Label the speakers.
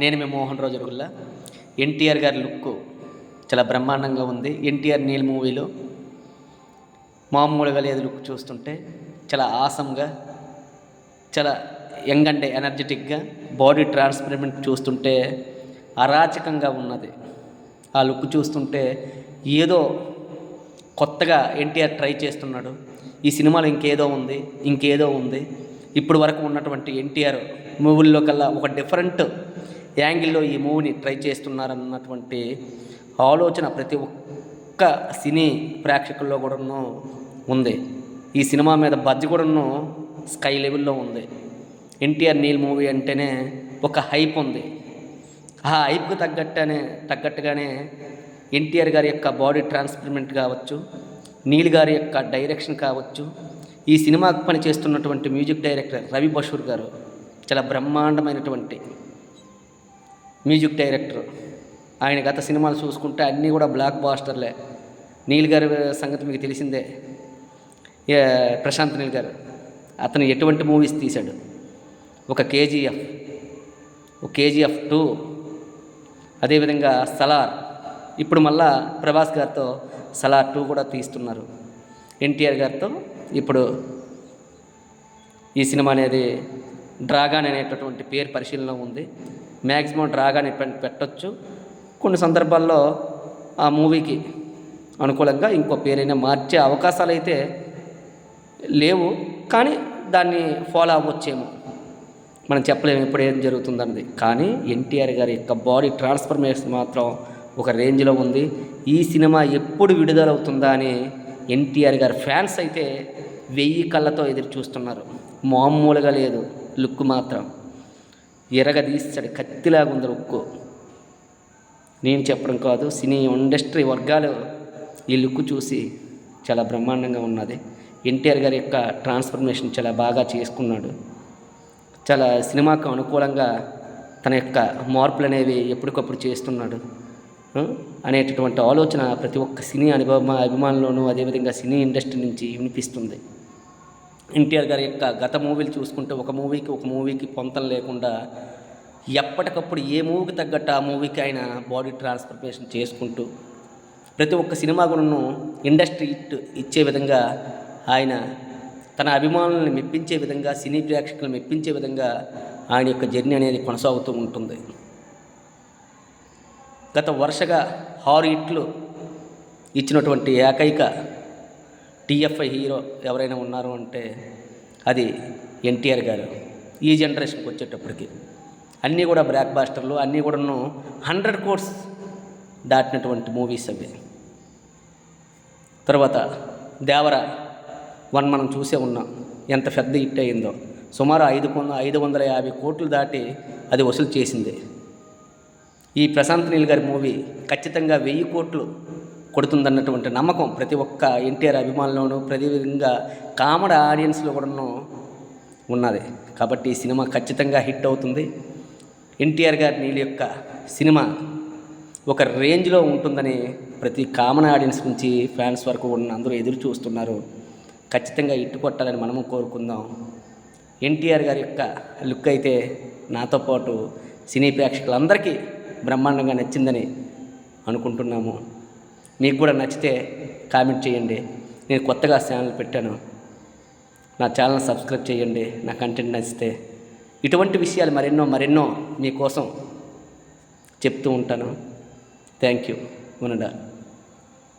Speaker 1: నేను మీ మోహన్ రాజు జరుగుల్లా ఎన్టీఆర్ గారి లుక్ చాలా బ్రహ్మాండంగా ఉంది. ఎన్టీఆర్ నీల్ మూవీలో మామూలుగా లేదు లుక్ చూస్తుంటే. చాలా ఆసంగా చాలా యంగ్ అండ్ ఎనర్జెటిక్గా బాడీ ట్రాన్స్పరెంట్ చూస్తుంటే అరాచకంగా ఉన్నది. ఆ లుక్ చూస్తుంటే ఏదో కొత్తగా ఎన్టీఆర్ ట్రై చేస్తున్నాడు. ఈ సినిమాలో ఇంకేదో ఉంది ఇంకేదో ఉంది. ఇప్పుడు వరకు ఉన్నటువంటి ఎన్టీఆర్ మూవీల్లో కల్లా ఒక డిఫరెంట్ యాంగిల్లో ఈ మూవీని ట్రై చేస్తున్నారన్నటువంటి ఆలోచన ప్రతి ఒక్క సినీ ప్రేక్షకుల్లో కూడాను ఉంది. ఈ సినిమా మీద బజ్జి కూడాను స్కై లెవెల్లో ఉంది. ఎన్టీఆర్ నీల్ మూవీ అంటేనే ఒక హైప్ ఉంది. ఆ హైప్కి తగ్గట్టనే తగ్గట్టుగానే ఎన్టీఆర్ గారి యొక్క బాడీ ట్రాన్స్ఫర్మెంట్ కావచ్చు నీల్ గారి యొక్క డైరెక్షన్ కావచ్చు ఈ సినిమాకు పని చేస్తున్నటువంటి మ్యూజిక్ డైరెక్టర్ రవి బషూర్ గారు చాలా బ్రహ్మాండమైనటువంటి మ్యూజిక్ డైరెక్టర్. ఆయన గత సినిమాలు చూసుకుంటే అన్నీ కూడా బ్లాక్ బాస్టర్లే. నీల్ గారి సంగతి మీకు తెలిసిందే. ప్రశాంత్ నీల్ గారు. అతను ఎటువంటి మూవీస్ తీశాడు? ఒక కేజీఎఫ్. ఒక కేజీఎఫ్ టూ. అదేవిధంగా సలార్. ఇప్పుడు మళ్ళా ప్రభాస్ గారితో సలార్ టూ కూడా తీస్తున్నారు. ఎన్టీఆర్ గారితో ఇప్పుడు ఈ సినిమా అనేది డ్రాగాన్ అనేటటువంటి పేరు పరిశీలన ఉంది. మ్యాక్సిమం డ్రాగాన్ పెట్టచ్చు పెట్టొచ్చు. కొన్ని సందర్భాల్లో ఆ మూవీకి అనుకూలంగా ఇంకో పేరైనా మార్చే అవకాశాలు అయితే లేవు. కానీ దాన్ని ఫాలో అవ్వచ్చేమో. మనం చెప్పలేము ఎప్పుడు ఏం జరుగుతుందన్నది. కానీ ఎన్టీఆర్ గారి యొక్క బాడీ ట్రాన్స్ఫర్మేషన్ మాత్రం ఒక రేంజ్లో ఉంది. ఈ సినిమా ఎప్పుడు విడుదలవుతుందా అని ఎన్టీఆర్ గారి ఫ్యాన్స్ అయితే వెయ్యి కళ్ళతో ఎదురు చూస్తున్నారు. మామూలుగా లేదు. లుక్ మాత్రం. ఎరగదీస్తాడు కత్తిలాగా ఉంది ఉక్కు నేను చెప్పడం కాదు సినీ ఇండస్ట్రీ వర్గాలు ఈ లుక్ చూసి చాలా బ్రహ్మాండంగా ఉన్నది. ఎన్టీఆర్ గారి యొక్క ట్రాన్స్ఫర్మేషన్ చాలా బాగా చేసుకున్నాడు. చాలా సినిమాకు అనుకూలంగా తన యొక్క మార్పులు అనేవి ఎప్పటికప్పుడు చేస్తున్నాడు. అనేటటువంటి ఆలోచన ప్రతి ఒక్క సినీ అనుభవ అభిమానులను అదేవిధంగా సినీ ఇండస్ట్రీ నుంచి వినిపిస్తుంది. ఎన్టీఆర్ గారి యొక్క గత మూవీలు చూసుకుంటే ఒక మూవీకి ఒక మూవీకి పొంతం లేకుండా ఎప్పటికప్పుడు ఏ మూవీకి తగ్గట్టు ఆ మూవీకి ఆయన బాడీ ట్రాన్స్ఫర్మేషన్ చేసుకుంటూ ప్రతి ఒక్క సినిమా కూడా ఇండస్ట్రీ హిట్ ఇచ్చే విధంగా ఆయన తన అభిమానులను మెప్పించే విధంగా సినీ ప్రేక్షకులను మెప్పించే విధంగా ఆయన యొక్క జర్నీ అనేది కొనసాగుతూ ఉంటుంది. గత వరుసగా ఆరు ఇట్లు ఇచ్చినటువంటి ఏకైక టీఎఫ్ఐ హీరో ఎవరైనా ఉన్నారు అంటే అది ఎన్టీఆర్ గారు. ఈ జనరేషన్కి వచ్చేటప్పటికి అన్నీ కూడా బ్లాక్ బాస్టర్లు అన్నీ కూడాను హండ్రెడ్ కోర్స్ దాటినటువంటి మూవీస్ అవి. తర్వాత దేవర వన్ మనం చూసే ఉన్నాం. ఎంత పెద్ద హిట్ అయిందో. సుమారు ఐదు వంద ఐదు వందల యాభై కోట్లు దాటి అది వసూలు చేసింది. ఈ ప్రశాంత్ నీల్ గారి మూవీ ఖచ్చితంగా వెయ్యి కోట్లు కొడుతుందన్నటువంటి నమ్మకం ప్రతి ఒక్క ఎన్టీఆర్ అభిమానులను ప్రతి విధంగా కామన్ ఆడియన్స్లో కూడాను ఉన్నది. కాబట్టి ఈ సినిమా ఖచ్చితంగా హిట్ అవుతుంది. ఎన్టీఆర్ గారి నీళ్ళ యొక్క సినిమా ఒక రేంజ్లో ఉంటుందని ప్రతి కామన్ ఆడియన్స్ నుంచి ఫ్యాన్స్ వరకు ఉన్న అందరూ ఎదురు చూస్తున్నారు. ఖచ్చితంగా ఇట్టు కొట్టాలని మనము కోరుకుందాం. ఎన్టీఆర్ గారి యొక్క లుక్ అయితే నాతో పాటు సినీ ప్రేక్షకులందరికీ బ్రహ్మాండంగా నచ్చిందని అనుకుంటున్నాము. మీకు కూడా నచ్చితే కామెంట్ చేయండి. నేను కొత్తగా ఛానల్ పెట్టాను. నా ఛానల్ సబ్స్క్రైబ్ చేయండి. నా కంటెంట్ నచ్చితే ఇటువంటి విషయాలు మరెన్నో మరెన్నో మీకోసం చెప్తూ ఉంటాను. Thank you. మునడా